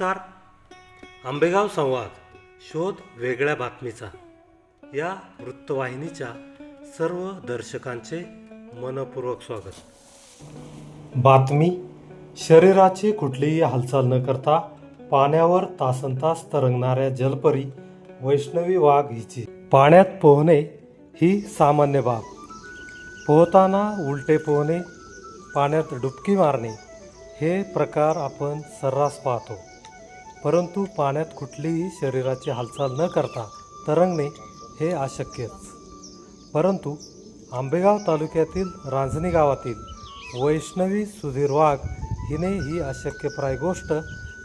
नमस्कार. आंबेगाव संवाद. शोध वेगळ्या बातमीचा. या वृत्तवाहिनीच्या सर्व दर्शकांचे मनपूर्वक स्वागत. बातमी. शरीराची कुठलीही हालचाल न करता पाण्यावर तासनतास तरंगणाऱ्या जलपरी वैष्णवी वाघ हिची. पाण्यात पोहणे ही सामान्य बाब. पोहताना उलटे पोहणे पाण्यात डुबकी मारणे हे प्रकार आपण सर्रास पाहतो. परंतु पाण्यात कुठलीही शरीराची हालचाल न करता तरंगणे हे अशक्यच. परंतु आंबेगाव तालुक्यातील रांजणी गावातील वैष्णवी सुधीर वाघ हिने ही अशक्यप्राय गोष्ट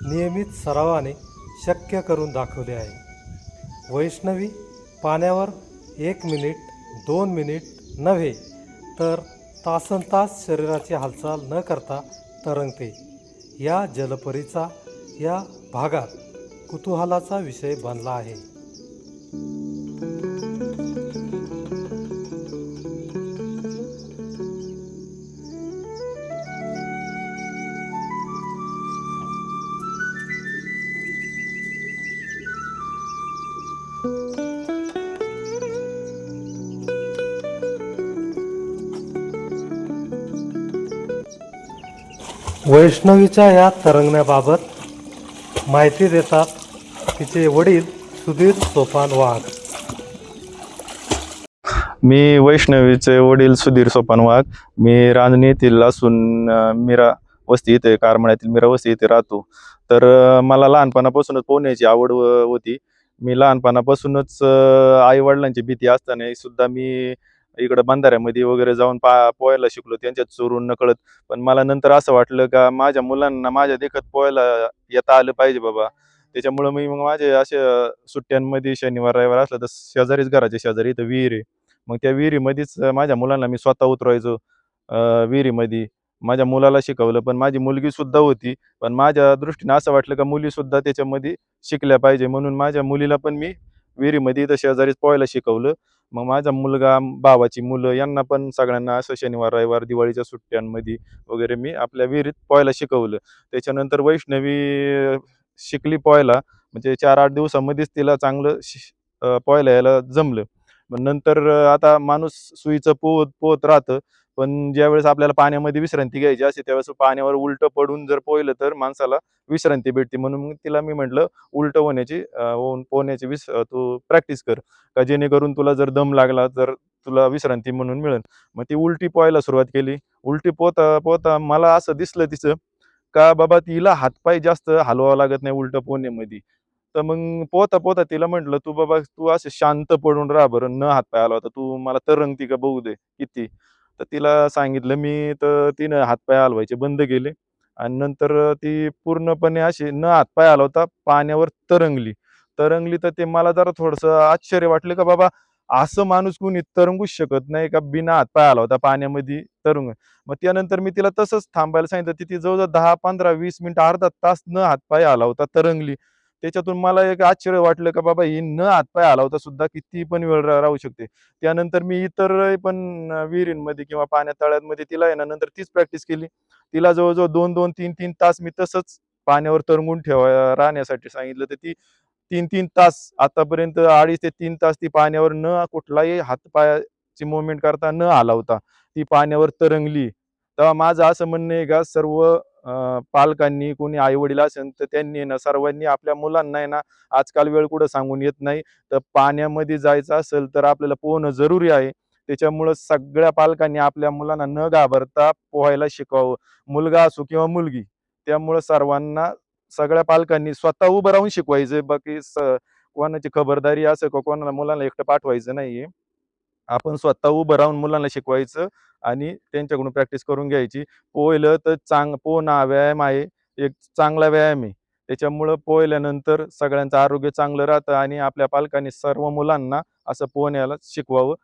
नियमित सरावाने शक्य करून दाखवली आहे. वैष्णवी पाण्यावर एक मिनिट दोन मिनिट नव्हे तर तासन तास शरीराची हालचाल न करता तरंगते. या जलपरीचा या भागात कुतूहलाचा विषय बनला आहे. वैष्णवीच्या या तरंगण्याबाबत माहिती देतात तिचे वडील सुधीर सोपान वाघ. मी वैष्णवीचे वडील सुधीर सोपान वाघ. मी रांजणी येथील असून मीरा वस्ती इथे कारमण्यातील मीरा वस्ती इथे राहतो. तर मला लहानपणापासूनच पोहण्याची आवड होती. मी लहानपणापासूनच आई वडिलांची भीती असताना सुद्धा मी इकडं बंधाऱ्यामध्ये वगैरे जाऊन पा पोहायला शिकलो त्यांच्यात चोरून नकळत पण मला नंतर असं वाटलं का माझ्या मुलांना माझ्या देखत पोहायला येता आलं पाहिजे बाबा. त्याच्यामुळं मी मग माझे असे सुट्ट्यांमध्ये शनिवार रविवार असलं तर शेजारीच घराच्या शेजारी इथं विहीर. आहे मग त्या विहिरीमध्येच माझ्या मुलांना मी स्वतः उतरवायचो विहिरीमध्ये. माझ्या मुलाला शिकवलं पण माझी मुलगी सुद्धा होती. पण माझ्या दृष्टीने असं वाटलं का मुली सुद्धा त्याच्यामध्ये शिकल्या पाहिजे. म्हणून माझ्या मुलीला पण मी विहिरीमध्ये इथं शेजारीच पोहायला शिकवलं. मग माझा मुलगा भावाची मुलं यांना पण सगळ्यांना असं शनिवार रविवार दिवाळीच्या सुट्ट्यांमध्ये वगैरे मी आपल्या विहिरीत पोहायला शिकवलं. त्याच्यानंतर वैष्णवी शिकली पोहायला. म्हणजे चार आठ दिवसामध्येच तिला चांगलं शि- पोहायला यायला जमलं. मग नंतर आता माणूस सुईचं पोहत पोहत राहतं. पण ज्यावेळेस आपल्याला पाण्यामध्ये विश्रांती घ्यायची असते त्यावेळेस पाण्यावर उलट पडून जर पोहलं तर माणसाला विश्रांती भेटते. म्हणून तिला मी म्हटलं उलट होण्याची पोहण्याची विस तू प्रॅक्टिस कर. का जेणेकरून तुला जर दम लागला तर तुला विश्रांती म्हणून मिळेल. मग ती उलटी पोहायला सुरुवात केली. उलटी पोहता पोहता मला असं दिसलं तिचं का बाबा तिला हातपाय जास्त हलवावं लागत नाही उलटं पोहण्यामध्ये. तर मग पोहता पोहता तिला म्हटलं तू बाबा तू असं शांत पडून राहा बरं. न हातपाय आला होता तू मला तरंगती का बघू दे किती? तर तिला सांगितलं मी तर तिनं हातपाय हलवायचे बंद केले आणि नंतर ती पूर्णपणे अशी न हातपाय हलवता पाण्यावर तरंगली. तरंगली तर ते मला जरा थोडंसं आश्चर्य वाटलं का बाबा असं माणूस कोणी तरंगूच शकत नाही का बिना हातपाय हलवता पाण्यामध्ये तरंग. मग त्यानंतर मी तिला तसंच थांबायला सांगितलं ती जवळजवळ दहा पंधरा वीस मिनिट अर्धा तास न हातपाय हलवता तरंगली. त्याच्यातून मला एक आश्चर्य वाटलं का बाबा ही न हातपाय हलावता सुद्धा किती पण वेळ राहू शकते. त्यानंतर मी इतर पण विहिरींमध्ये किंवा पाण्यात तळ्यांमध्ये तिला आहे ना नंतर तीच प्रॅक्टिस केली. तिला जवळजवळ दोन दोन तीन तीन तास मी तसंच पाण्यावर तरंगून ठेवा राहण्यासाठी सांगितलं. तर ती तीन तीन तास आतापर्यंत अडीच ते तीन तास ती पाण्यावर न कुठलाही हातपायाची मुवमेंट करता न हलवता ती पाण्यावर तरंगली. तेव्हा माझं असं म्हणणं आहे का सर्व पालकांनी कोणी आई वडील असेल तर त्यांनी ना सर्वांनी आपल्या मुलांना आहे ना आजकाल वेळ कुठं सांगून येत नाही. तर पाण्यामध्ये जायचं असेल तर आपल्याला पोहणं जरुरी आहे. त्याच्यामुळं सगळ्या पालकांनी आपल्या मुलांना न घाबरता पोहायला शिकवावं. मुलगा असो किंवा मुलगी त्यामुळं सर्वांना सगळ्या पालकांनी स्वतः उभं राहून शिकवायचं. बाकी स कोणाची खबरदारी असं का कोणाला मुलांना एकटं पाठवायचं नाहीये. आपण स्वतः उभं राहून मुलांना शिकवायचं आणि त्यांच्याकडून प्रॅक्टिस करून घ्यायची. पोहलं तर चांग पोहणं हा व्यायाम आहे. एक चांगला व्यायाम आहे. त्याच्यामुळं पोहल्यानंतर सगळ्यांचं आरोग्य चांगलं राहतं आणि आपल्या पालकांनी सर्व मुलांना असं पोहण्याला शिकवावं.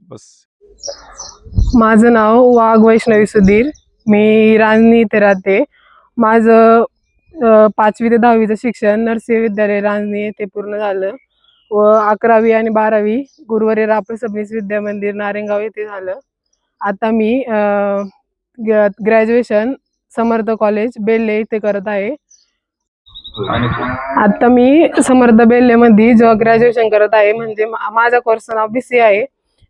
बस. माझं नाव वाघ वैष्णवी सुधीर. मी रांजणी इथे राहते. माझं पाचवी ते दहावीचं शिक्षण नरसिंह विद्यालय रांजणी येथे पूर्ण झालं. व अकरावी आणि बारावी गुरुवारी रापळ सबनीस विद्या मंदिर नारेंगाव येथे झालं. आता मी ग्रॅज्युएशन समर्थ कॉलेज बेल्ले इथे करत आहे. आता मी समर्थ बेल्लेमध्ये जेव्हा ग्रॅज्युएशन करत आहे म्हणजे माझा कोर्स नाव बी सी आहे.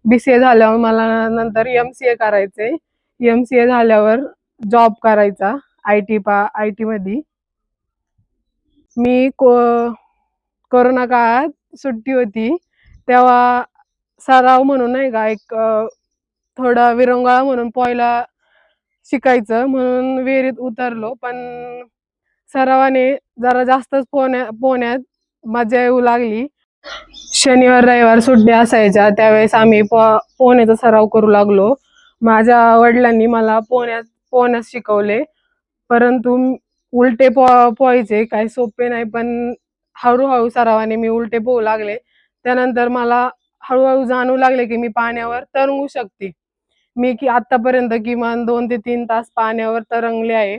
बी सी ए झाल्यावर मला नंतर एम सी ए करायचंय. एम सी ए झाल्यावर जॉब करायचा आय टी पा आय टी मध्ये मी को कोरोना काळात सुट्टी होती तेव्हा सराव म्हणून नाही का एक थोडा विरंगाळा म्हणून पोहायला शिकायचं म्हणून विहिरीत उतरलो. पण सरावाने जरा जास्तच पोहण्या पोहण्यात मजा येऊ लागली. शनिवार रविवार सुट्ट्या असायच्या त्यावेळेस आम्ही पो पोहण्याचा सराव करू लागलो. माझ्या वडिलांनी मला पोहण्यात पोहण्यास शिकवले. परंतु उलटे पो पोहायचे काही सोपे नाही पण हळूहळू सरावाने मी उलटे पोहू लागले. त्यानंतर मला हळूहळू जाणवू लागले की मी पाण्यावर तरंगू शकते. मी की आतापर्यंत किमान दोन ते तीन तास पाण्यावर तरंगले आहे.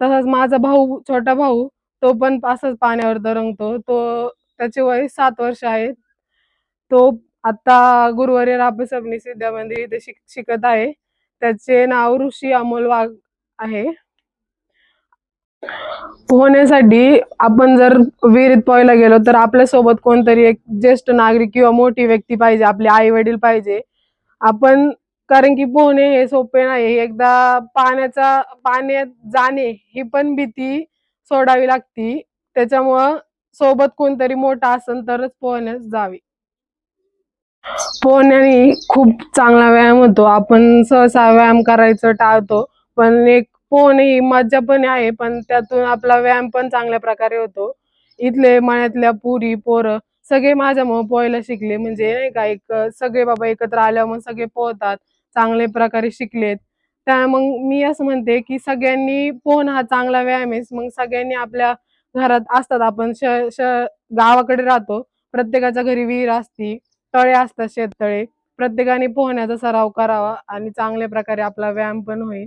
तसाच माझा भाऊ छोटा भाऊ तो पण असंच पाण्यावर तरंगतो. तो त्याचे वय सात वर्ष आहे. तो आता गुरुवारी राब सबनीस विद्यामंदिर इथे शिक शिकत आहे. त्याचे नाव ऋषी अमोल वाघ आहे. पोहण्यासाठी आपण जर विहिरीत पोहायला गेलो तर आपल्यासोबत कोणतरी एक ज्येष्ठ नागरिक किंवा मोठी व्यक्ती पाहिजे आपले आई वडील पाहिजे. आपण कारण की पोहणे हे सोपे नाही एकदा पाण्याचा पाण्यात जाणे ही पण भीती सोडावी लागती. त्याच्यामुळं सोबत कोणतरी मोठा असेल तरच पोहण्यास जावे. पोहण्याने खूप चांगला व्यायाम होतो. आपण सहसा व्यायाम करायचं टाळतो पण एक पोहण ही मज्जा पण आहे पण त्यातून आपला व्यायाम पण चांगल्या प्रकारे होतो. इथले मळ्यातल्या पुरी पोरं सगळे माझ्यामुळे पोहायला शिकले. म्हणजे नाही का एक सगळे बाबा एकत्र आल्यावर मग सगळे पोहतात चांगल्या प्रकारे शिकलेत. त्या मग मी असं म्हणते की सगळ्यांनी पोहणं हा चांगला व्यायाम आहे. मग सगळ्यांनी आपल्या घरात असतात आपण श श गावाकडे राहतो. प्रत्येकाच्या घरी विहीर असती तळे असतात शेततळे. प्रत्येकाने पोहण्याचा सराव करावा आणि चांगल्या प्रकारे आपला व्यायाम पण होईल.